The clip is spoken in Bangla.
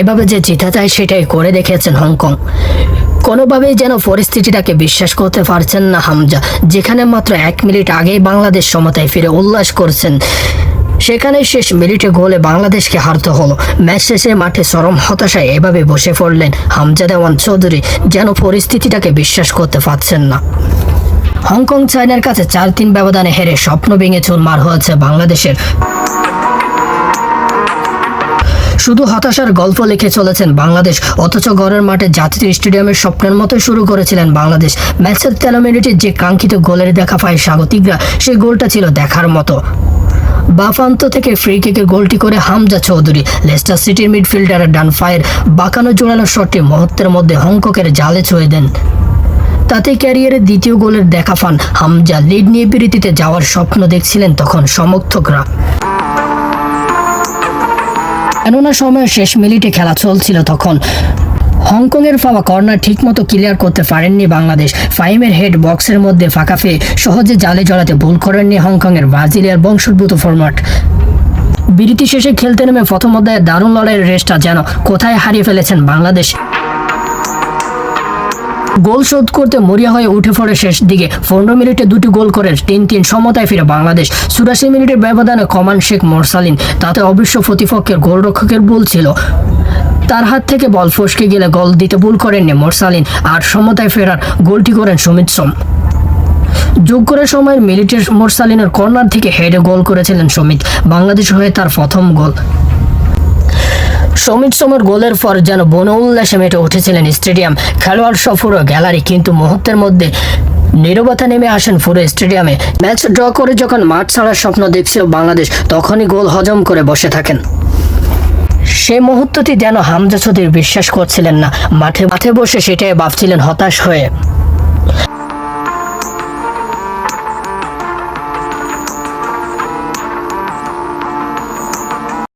এভাবে যে জিতা যায় সেটাই করে দেখিয়েছেন হংকং। কোনোভাবেই যেন পরিস্থিতিটাকে বিশ্বাস করতে পারছেন না হামজা, যেখানে মাত্র এক মিনিট আগেই বাংলাদেশ সমতায় ফিরে উল্লাস করছেন। সেখানে শেষ মিনিটে গোলে বাংলাদেশকে হারতে হলো। ম্যাচ শেষে মাঠে চরম হতাশায় এভাবে বসে পড়লেন হামজা দেওয়ান চৌধুরী, যেন পরিস্থিতিটাকে বিশ্বাস করতে পারছেন না। হংকং চায়নার কাছে চার তিন ব্যবধানে হেরে স্বপ্ন ভেঙে চুরমার হয়েছে বাংলাদেশের। শুধু হতাশার গল্প লিখে চলেছেন বাংলাদেশ, অথচ ঘরের মাঠে জাতীয় স্টেডিয়ামের স্বপ্নের মতো শুরু করেছিলেন বাংলাদেশ। ম্যাচের তেরো মিনিটে যে কাঙ্ক্ষিত গোলের দেখা পায় স্বাগতিকরা, সেই গোলটা ছিল দেখার মতো। বাফান্ত থেকে ফ্রি কিকের গোলটি করে হামজা চৌধুরী, লেস্টার সিটির মিডফিল্ডারের ডান ফায়ের বাঁকানো জোড়ানো শটটি মুহূর্তের মধ্যে হংককের জালে ছুঁয়ে দেন। তাতে ক্যারিয়ারের দ্বিতীয় গোলের দেখা পান হামজা। লিড নিয়ে বিরতিতে যাওয়ার স্বপ্ন দেখছিলেন তখন সমর্থকরা। কেননা সময়ের শেষ মিনিটে খেলা চলছিল তখন। হংকংয়ের পাওয়া কর্নার ঠিকমতো ক্লিয়ার করতে পারেননি বাংলাদেশ। ফাইমের হেড বক্সের মধ্যে ফাঁকা পেয়ে সহজে জালে জড়াতে ভুল করেননি হংকংয়ের ব্রাজিলিয়ার বংশোদ্ভূত ফরম্যাট। বিরতি শেষে খেলতে নেমে প্রথম অধ্যায়ে দারুণ লড়াইয়ের রেসটা যেন কোথায় হারিয়ে ফেলেছেন বাংলাদেশ। গোল শোধ করতে মরিয়া হয়ে উঠে পড়ে শেষ দিকে। পনেরো মিনিটে দুটি গোল করে তিন তিন সমতায় ফিরে বাংলাদেশ। চুরাশি মিনিটের ব্যবধানে কমান শেখ মোরসালিন। তাতে অবশ্য প্রতিপক্ষের গোলরক্ষকের ভুল ছিল। তার হাত থেকে বল ফসকে গেলে গোল দিতে ভুল করেননি মোরসালিন। আর সমতায় ফেরার গোলটি করেন সুমিত সোম। যোগ করে সময়ের মিলিটের মোরসালিনের কর্নার থেকে হেডে গোল করেছিলেন সমিত। বাংলাদেশ হয়ে তার প্রথম গোল। সমিত সমর গোলের পর যেন বন উল্লাসে মেটে উঠেছিলেন স্টেডিয়াম। খেলোয়াড় সফর ও গ্যালারি কিন্তু মুহূর্তের মধ্যে নীরবতা নেমে আসেন পুরো স্টেডিয়ামে। ম্যাচ ড্র করে যখন মাঠ ছাড়ার স্বপ্ন দেখছিল বাংলাদেশ, তখনই গোল হজম করে বসে থাকেন। সে মুহূর্তটি যেন হামজা চৌধুরী বিশ্বাস করছিলেন না। মাঠে মাঠে বসে সেটাই ভাবছিলেন হতাশ হয়ে।